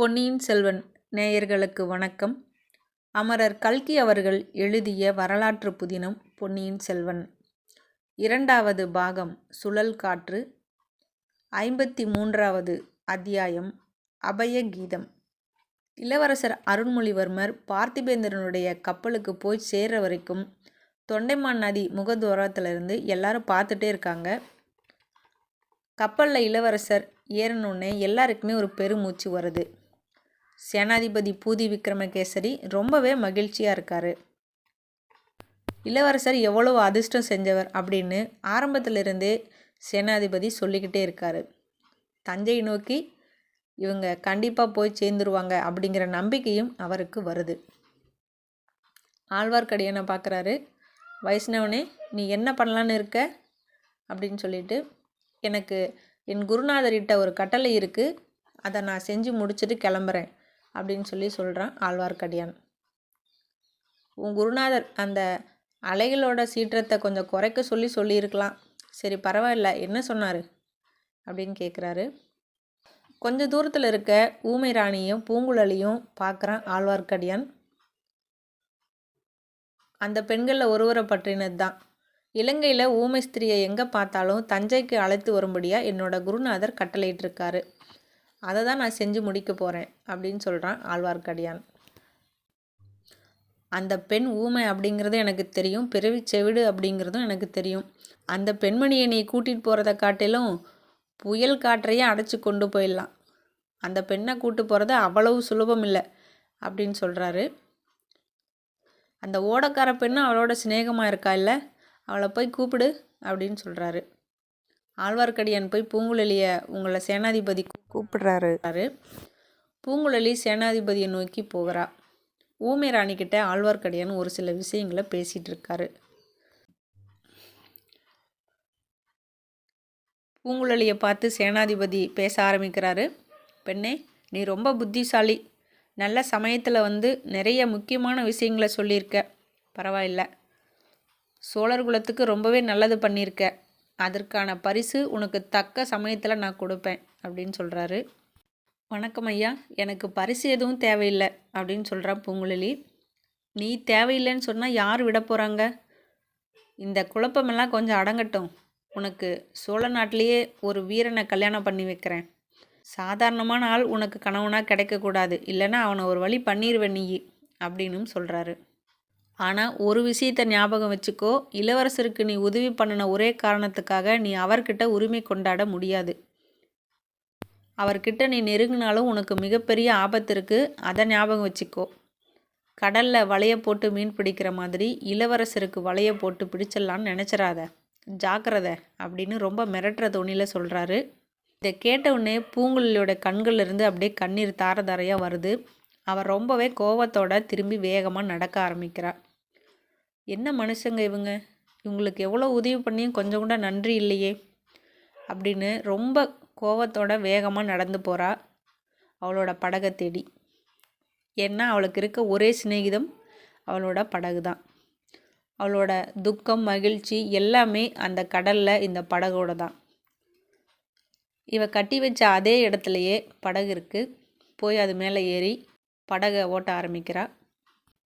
பொன்னியின் செல்வன் நேயர்களுக்கு வணக்கம். அமரர் கல்கி அவர்கள் எழுதிய வரலாற்று புதினம் பொன்னியின் செல்வன். இரண்டாவது பாகம் சுழல் காற்று. ஐம்பத்தி மூன்றாவது அத்தியாயம் அபய கீதம் இளவரசர் அருண்மொழிவர்மர் பார்த்திபேந்திரனுடைய கப்பலுக்கு போய் சேர்ற வரைக்கும் தொண்டைமான் நதி முகத்வாரத்திலிருந்து எல்லாரும் பார்த்துட்டே இருக்காங்க. கப்பலில் இளவரசர் ஏறணுன்னே எல்லாருக்குமே ஒரு பெருமூச்சு வருது. சேனாதிபதி பூதி விக்ரமகேசரி ரொம்பவே மகிழ்ச்சியாக இருக்கார். இளவரசர் எவ்வளோ அதிர்ஷ்டம் செஞ்சவர் அப்படின்னு ஆரம்பத்திலிருந்தே சேனாதிபதி சொல்லிக்கிட்டே இருக்கார். தஞ்சை நோக்கி இவங்க கண்டிப்பாக போய் சேர்ந்துருவாங்க அப்படிங்கிற நம்பிக்கையும் அவருக்கு வருது. ஆழ்வார்க்கடியனை பார்க்குறாரு வைஷ்ணவனே நீ என்ன பண்ணலான்னு இருக்க? அப்படின்னு சொல்லிட்டு எனக்கு என் குருநாதர்கிட்ட ஒரு கட்டளை இருக்குது அதை நான் செஞ்சு முடிச்சுட்டு கிளம்புறேன். அப்படின்னு சொல்லி சொல்கிறான் ஆழ்வார்க்கடியான். உன் குருநாதர் அந்த அலைகளோட சீற்றத்தை கொஞ்சம் குறைக்க சொல்லி சொல்லியிருக்கலாம். சரி பரவாயில்ல என்ன சொன்னார்? அப்படின்னு கேட்குறாரு கொஞ்ச தூரத்தில் இருக்க ஊமை ராணியும் பூங்குழலியும் பார்க்குறான் ஆழ்வார்க்கடியான். அந்த பெண்களில் ஒருவரை பற்றினது தான் இலங்கையில் ஊமை ஸ்திரியை எங்கே பார்த்தாலும் தஞ்சைக்கு அழைத்து வரும்படியாக என்னோட குருநாதர் கட்டளையிட்டிருக்காரு. அதை தான் நான் செஞ்சு முடிக்க போகிறேன் அப்படின்னு சொல்கிறான் ஆழ்வார்க்கடியான். அந்த பெண் ஊமை அப்படிங்கிறது எனக்கு தெரியும் பிறவி செவிடு அப்படிங்கிறதும் எனக்கு தெரியும். அந்த பெண்மணியை நீ கூட்டிகிட்டு போகிறத காட்டிலும் புயல் காற்றையே அடைச்சி கொண்டு போயிடலாம். அந்த பெண்ணை கூட்டு போகிறது அவ்வளவு சுலபம் இல்லை அப்படின்னு சொல்கிறாரு அந்த ஓடக்கார பெண்ணும் அவளோட சிநேகமாக இருக்கா இல்லை? அவளை போய் கூப்பிடு அப்படின்னு சொல்கிறாரு ஆழ்வார்க்கடியான் போய் பூங்குழலியை உங்களை சேனாதிபதி கூப்பிடுறாரு. பூங்குழலி சேனாதிபதியை நோக்கி போகிறா. ஊமை ராணிக்கிட்ட ஆழ்வார்க்கடியான் ஒரு சில விஷயங்களை பேசிகிட்டு இருக்காரு. பூங்குழலியை பார்த்து சேனாதிபதி பேச ஆரம்பிக்கிறாரு. பெண்ணே நீ ரொம்ப புத்திசாலி. நல்ல சமயத்தில் வந்து நிறைய முக்கியமான விஷயங்களை சொல்லியிருக்க. பரவாயில்ல. சோழர் குலத்துக்கு ரொம்பவே நல்லது பண்ணியிருக்க. அதற்கான பரிசு உனக்கு தக்க சமயத்தில் நான் கொடுப்பேன் அப்படின்னு சொல்கிறாரு வணக்கம் ஐயா எனக்கு பரிசு எதுவும் தேவையில்லை அப்படின்னு சொல்கிறான் பூங்குழலி. நீ தேவையில்லைன்னு சொன்னால் யார் விட போகிறாங்க இந்த குழப்பமெல்லாம் கொஞ்சம் அடங்கட்டும். உனக்கு சோழ நாட்டிலேயே ஒரு வீரனை கல்யாணம் பண்ணி வைக்கிறேன். சாதாரணமான ஆள் உனக்கு கணவனாக கிடைக்கக்கூடாது இல்லைன்னா அவனை ஒரு வழி பண்ணிடுவேன் நீ அப்படின்னும் சொல்கிறாரு ஆனால் ஒரு விஷயத்தை ஞாபகம் வச்சுக்கோ. இளவரசருக்கு நீ உதவி பண்ணின ஒரே காரணத்துக்காக நீ அவர்கிட்ட உரிமை கொண்டாட முடியாது. அவர்கிட்ட நீ நெருங்கினாலும் உனக்கு மிகப்பெரிய ஆபத்து இருக்குது அதை ஞாபகம் வச்சுக்கோ. கடலில் வலையை போட்டு மீன் பிடிக்கிற மாதிரி இளவரசருக்கு வலையை போட்டு பிடிச்சிடலான்னு நினச்சிடாத ஜாக்கிரத அப்படின்னு ரொம்ப மிரட்டுற துணியில் சொல்கிறாரு இதை கேட்ட உடனே பூங்குழலியோட கண்கள்லேருந்து அப்படியே கண்ணீர் தாரதாரையாக வருது. அவர் ரொம்பவே கோவத்தோட திரும்பி வேகமாக நடக்க ஆரம்பிக்கிறார். என்ன மனுஷங்க இவங்க? இவங்களுக்கு எவ்வளோ உதவி பண்ணியும் கொஞ்சம் கூட நன்றி இல்லையே. அப்படின்னு ரொம்ப கோவத்தோட வேகமாக நடந்து போகிறா அவளோட படகை தேடி. ஏன்னா அவளுக்கு இருக்க ஒரே சிநேகிதம் அவளோட படகு தான் அவளோட துக்கம் மகிழ்ச்சி எல்லாமே அந்த கடலில் இந்த படகோட தான் இவ கட்டி வச்ச அதே இடத்துலையே படகு இருக்குது போய் அது மேலே ஏறி படகை ஓட்ட ஆரம்பிக்கிறாள்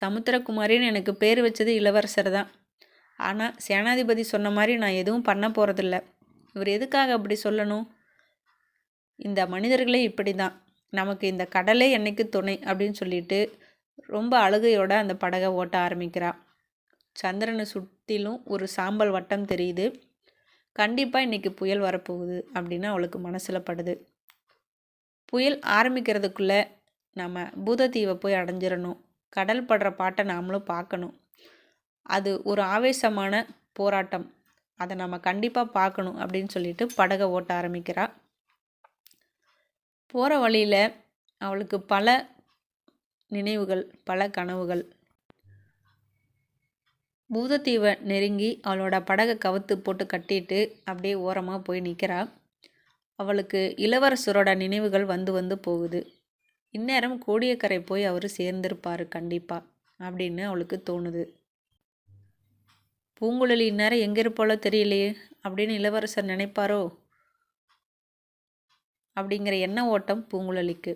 சமுத்திரகுமாரின்னு எனக்கு பேர் வச்சது இளவரசர் தான். ஆனால் சேனாதிபதி சொன்ன மாதிரி நான் எதுவும் பண்ண போகிறதில்ல இவர் எதுக்காக அப்படி சொல்லணும்? இந்த மனிதர்களே இப்படி தான். நமக்கு இந்த கடலே என்னைக்கு துணை? அப்படின்னு சொல்லிட்டு ரொம்ப அழுகையோட அந்த படகை ஓட்ட ஆரம்பிக்கிறான் சந்திரனை சுற்றிலும் ஒரு சாம்பல் வட்டம் தெரியுது. கண்டிப்பாக இன்றைக்கி புயல் வரப்போகுது அப்படின்னு அவளுக்கு மனசில் படுது. புயல் ஆரம்பிக்கிறதுக்குள்ளே நம்ம பூதத்தீவை போய் அடைஞ்சிடணும் கடல் படுற பாட்டை நாமளும் பார்க்கணும் அது ஒரு ஆவேசமான போராட்டம். அதை நம்ம கண்டிப்பாக பார்க்கணும் அப்படின்னு சொல்லிட்டு படகை ஓட்ட ஆரம்பிக்கிறா. போகிற வழியில் அவளுக்கு பல நினைவுகள் பல கனவுகள். பூதத்தீவை நெருங்கி அவளோட படகை கவுத்து போட்டு கட்டிட்டு அப்படியே ஓரமாக போய் நிற்கிறா அவளுக்கு இளவரசரோட நினைவுகள் வந்து வந்து போகுது. இந்நேரம் கோடியக்கரை போய் அவர் சேர்ந்திருப்பார் கண்டிப்பாக அப்படின்னு அவளுக்கு தோணுது. பூங்குழலி இந்நேரம் எங்கே இருப்பாளோ தெரியலையே அப்படின்னு இளவரசர் நினைப்பாரோ? அப்படிங்கிற எண்ண ஓட்டம் பூங்குழலிக்கு.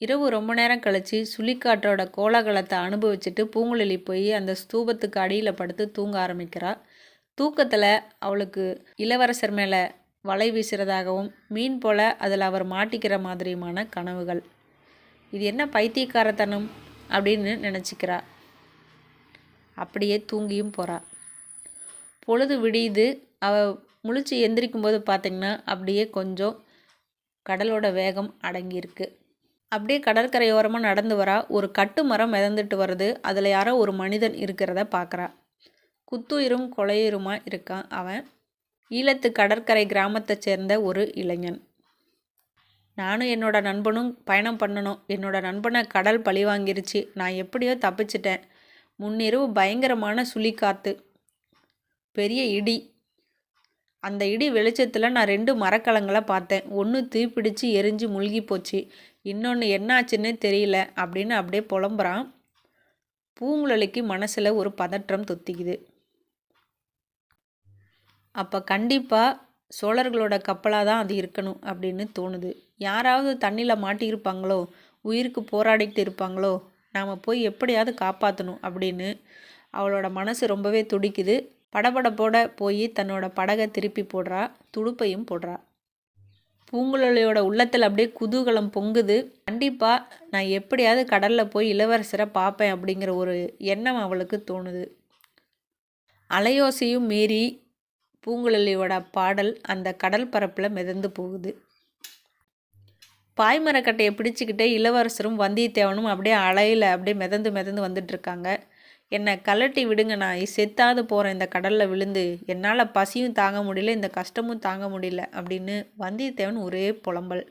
இரவு ரொம்ப நேரம் கழித்து சுழிக்காற்றோட கோலாகலத்தை அனுபவிச்சுட்டு பூங்குழலி போய் அந்த ஸ்தூபத்துக்கு அடியில் படுத்து தூங்க ஆரம்பிக்கிறா. தூக்கத்தில் அவளுக்கு இளவரசர் மேலே வலை வீசுகிறதாகவும் மீன் போல அதில் அவர் மாட்டிக்கிற மாதிரியுமான கனவுகள். இது என்ன பைத்தியக்காரத்தனம்? அப்படின்னு நினச்சிக்கிறா. அப்படியே தூங்கியும் போகிறா பொழுது விடியுது. அவள் முழிச்சு எந்திரிக்கும் போது பார்த்திங்கன்னா அப்படியே கொஞ்சம் கடலோட வேகம் அடங்கியிருக்கு. அப்படியே கடற்கரையோரமாக நடந்து வரா. ஒரு கட்டு மரம் மிதந்துட்டு வருது. அதில் யாரோ ஒரு மனிதன் இருக்கிறத பார்க்குறா. குத்துயிரும் கொலையுருமா இருக்கான் அவன். ஈழத்து கடற்கரை கிராமத்தை சேர்ந்த ஒரு இளைஞன். நானும் என்னோட நண்பனும் பயணம் பண்ணணும். என்னோட நண்பனை கடல் பழி வாங்கிருச்சு. நான் எப்படியோ தப்பிச்சிட்டேன். முன்னிரவு பயங்கரமான சுழிக்காத்து. பெரிய இடி. அந்த இடி வெளிச்சத்தில் நான் ரெண்டு மரக்கலங்களை பார்த்தேன். ஒன்று தீப்பிடிச்சு எரிஞ்சு முழுகி போச்சு. இன்னொன்று என்னாச்சுன்னே தெரியல அப்படின்னு அப்படியே புலம்புறான். பூங்குழலிக்கு மனசில் ஒரு பதற்றம் தொத்திக்குது. அப்போ கண்டிப்பாக சோழர்களோட கப்பலாக தான் அது இருக்கணும் அப்படின்னு தோணுது. யாராவது தண்ணியில் மாட்டியிருப்பாங்களோ உயிருக்கு போராடிட்டு இருப்பாங்களோ நாம் போய் எப்படியாவது காப்பாற்றணும் அப்படின்னு அவளோட மனசு ரொம்பவே துடிக்குது. படபடப்போட போய் தன்னோட படகை திருப்பி போடுறா துடுப்பையும் போடுறா. பூங்குழலியோட உள்ளத்தில் அப்படியே குதூகலம் பொங்குது. கண்டிப்பாக நான் எப்படியாவது கடலில் போய் இளவரசரை பார்ப்பேன் அப்படிங்கிற ஒரு எண்ணம் அவளுக்கு தோணுது. அலையோசையும் மீறி பூங்குழலியோட பாடல் அந்த கடல் பரப்பில் மிதந்து போகுது. பாய்மரக்கட்டையை பிடிச்சிக்கிட்டே இளவரசரும் வந்தியத்தேவனும் அப்படியே அலையில் அப்படியே மிதந்து மிதந்து வந்துட்டுருக்காங்க என்னை கலட்டி விடுங்க நான் செத்தாது போகிறேன் இந்த கடலில் விழுந்து. என்னால் பசியும் தாங்க முடியல இந்த கஷ்டமும் தாங்க முடியல அப்படின்னு வந்தியத்தேவன் ஒரே புலம்பல்.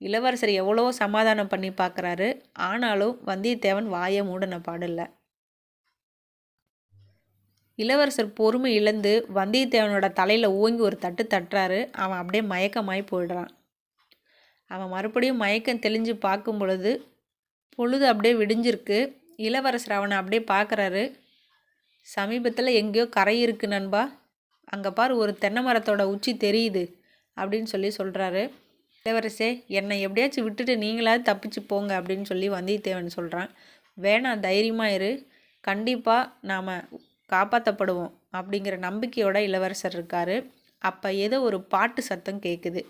இளவரசர் எவ்வளோ சமாதானம் பண்ணி பார்க்குறாரு ஆனாலும் வந்தியத்தேவன் வாயை மூடின பாடல இளவரசர் பொறுமை இழந்து வந்தியத்தேவனோட தலையில் ஓங்கி ஒரு தட்டு தட்டுறாரு. அவன் அப்படியே மயக்கமாய் போயிடுறான். அவன் மறுபடியும் மயக்கம் தெளிஞ்சு பார்க்கும் பொழுது பொழுது அப்படியே விடிஞ்சிருக்கு. இளவரசர் அவனை அப்படியே பார்க்குறாரு. சமீபத்தில் எங்கேயோ கரை இருக்கு நண்பா. அங்கே பார் ஒரு தென்னை மரத்தோட உச்சி தெரியுது அப்படின்னு சொல்லி சொல்கிறாரு இளவரசே என்னை எப்படியாச்சும் விட்டுட்டு நீங்களாவது தப்பிச்சு போங்க அப்படின்னு சொல்லி வந்தியத்தேவன் சொல்கிறான் வேணாம் தைரியமாக இரு. கண்டிப்பாக நாம் காப்பாற்றப்படுவோம் அப்படிங்கிற நம்பிக்கையோட இளவரசர் இருக்கார். அப்போ ஏதோ ஒரு பாட்டு சத்தம் கேட்குது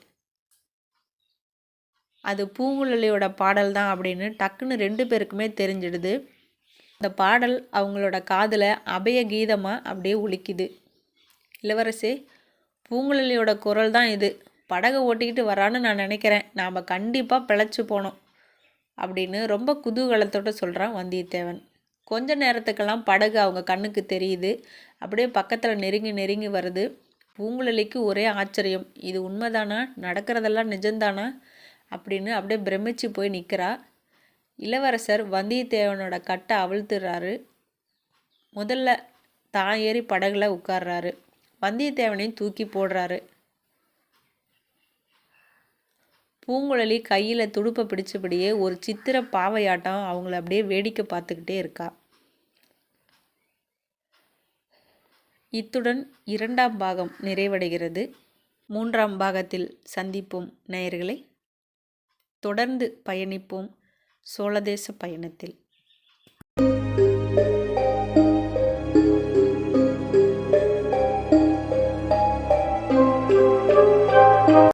அது பூங்குழலியோட பாடல் தான் அப்படின்னு டக்குன்னு ரெண்டு பேருக்குமே தெரிஞ்சிடுது. அந்த பாடல் அவங்களோட காதில் அபய கீதமாக அப்படியே ஒழிக்குது இளவரசே பூங்குழலியோட குரல் தான் இது. படகை ஓட்டிக்கிட்டு வரான்னு நான் நினைக்கிறேன். நாம் கண்டிப்பாக பிழைச்சி போனோம் அப்படின்னு ரொம்ப குதூகலத்தோடு சொல்கிறான் வந்தியத்தேவன். கொஞ்ச நேரத்துக்கெல்லாம் படகு அவங்க கண்ணுக்கு தெரியுது. அப்படியே பக்கத்தில் நெருங்கி நெருங்கி வருது. பூங்குழலிக்கு ஒரே ஆச்சரியம். இது உண்மைதானா? நடக்கிறதெல்லாம் நிஜம்தானா? அப்படின்னு அப்படியே பிரமிச்சு போய் நிற்கிறா இளவரசர் வந்தியத்தேவனோட கட்டை அவிழ்த்துறாரு. முதல்ல தான் ஏறி படகுல உட்கார்றாரு. வந்தியத்தேவனையும் தூக்கி போடுறாரு. பூங்குழலி கையில் துடுப்பை பிடிச்சபடியே ஒரு சித்திர பாவையாட்டம் அவங்கள அப்படியே வேடிக்கை பார்த்துக்கிட்டே இருக்கா. இத்துடன் இரண்டாம் பாகம் நிறைவடைகிறது. மூன்றாம் பாகத்தில் சந்திப்போம் நேயர்களை. தொடர்ந்து பயணிப்போம் சோழதேச பயணத்தில்.